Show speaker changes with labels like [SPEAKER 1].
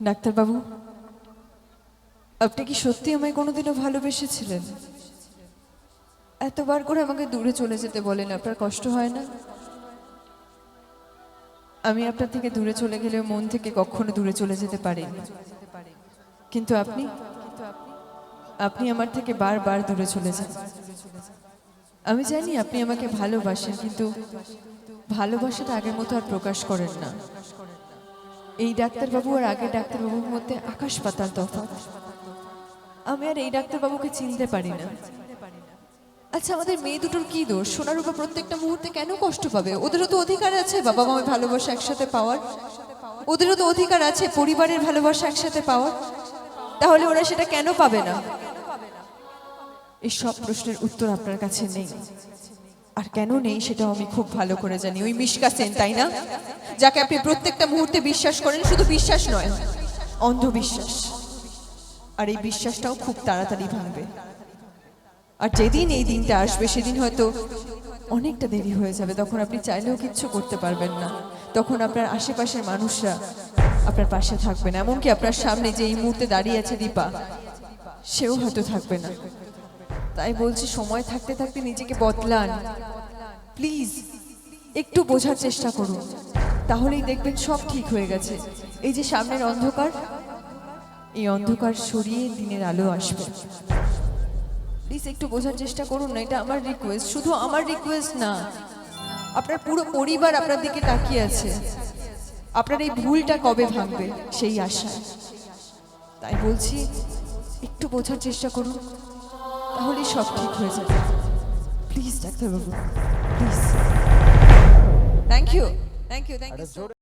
[SPEAKER 1] ডাক্তারবাবু, আপনি কি সত্যি আমায় কোনোদিনও ভালোবেসেছিলেন? এতবার করে আমাকে দূরে চলে যেতে বলেন, আপনার কষ্ট হয় না? আমি আপনার থেকে দূরে চলে গেলেও মন থেকে কখনো দূরে চলে যেতে পারিনি। কিন্তু আপনি আপনি আমার থেকে বারবার দূরে চলে যান। আমি জানি আপনি আমাকে ভালোবাসেন, কিন্তু ভালোবাসাটা আগের মতো আর প্রকাশ করেন না। এই ডাক্তারবাবু আর আগের ডাক্তারবাবুর মধ্যে আকাশ পাতাল তফাৎ। আমি আর এই ডাক্তারবাবুকে চিনতে পারি না। আচ্ছা আমাদের মেয়ে দুটোর কি দোষ? সোনার উপর প্রত্যেকটা মুহূর্তে কেন কষ্ট পাবে? ওদেরও তো অধিকার আছে বাবা মায়ের ভালোবাসা একসাথে পাওয়ার। ওদেরও তো অধিকার আছে পরিবারের ভালোবাসা একসাথে পাওয়ার। তাহলে ওরা সেটা কেন পাবে না? এই সব প্রশ্নের উত্তর আপনার কাছে নেই। আর কেন নেই সেটাও আমি খুব ভালো করে জানি। ওই মিশকা সেন, তাই না? যাকে আপনি প্রত্যেকটা মুহূর্তে বিশ্বাস করেন, শুধু বিশ্বাস নয়, অন্ধবিশ্বাস। আর এই বিশ্বাসটাও খুব তাড়াতাড়ি ভাঙবে। আর যেদিন এই দিনটা আসবে, সেদিন হয়তো অনেকটা দেরি হয়ে যাবে। তখন আপনি চাইলেও কিচ্ছু করতে পারবেন না। তখন আপনার আশেপাশের মানুষরা আপনার পাশে থাকবে না। এমনকি আপনার সামনে যে এই মুহূর্তে দাঁড়িয়ে আছে দীপা, সেও হয়তো থাকবে না। তাই বলছি সময় থাকতে থাকতে নিজেকে বদলান। প্লিজ একটু বোঝার চেষ্টা করুন। তাহলেই দেখবেন সব ঠিক হয়ে গেছে। এই যে সামনের অন্ধকার, এই অন্ধকার সরিয়ে দিনের আলো আসবে। প্লিজ একটু বোঝার চেষ্টা করুন না এটা আমার রিকোয়েস্ট শুধু আমার রিকোয়েস্ট না, আপনার পুরো পরিবার আপনার দিকে তাকিয়ে আছে। আপনার এই ভুলটা কবে ভাঙবে, সেই আশা তাই বলছি, একটু বোঝার চেষ্টা করুন। সব ঠিক হয়ে যাবে প্লিজ ডাক্তারবাবু please thank you thank you thank you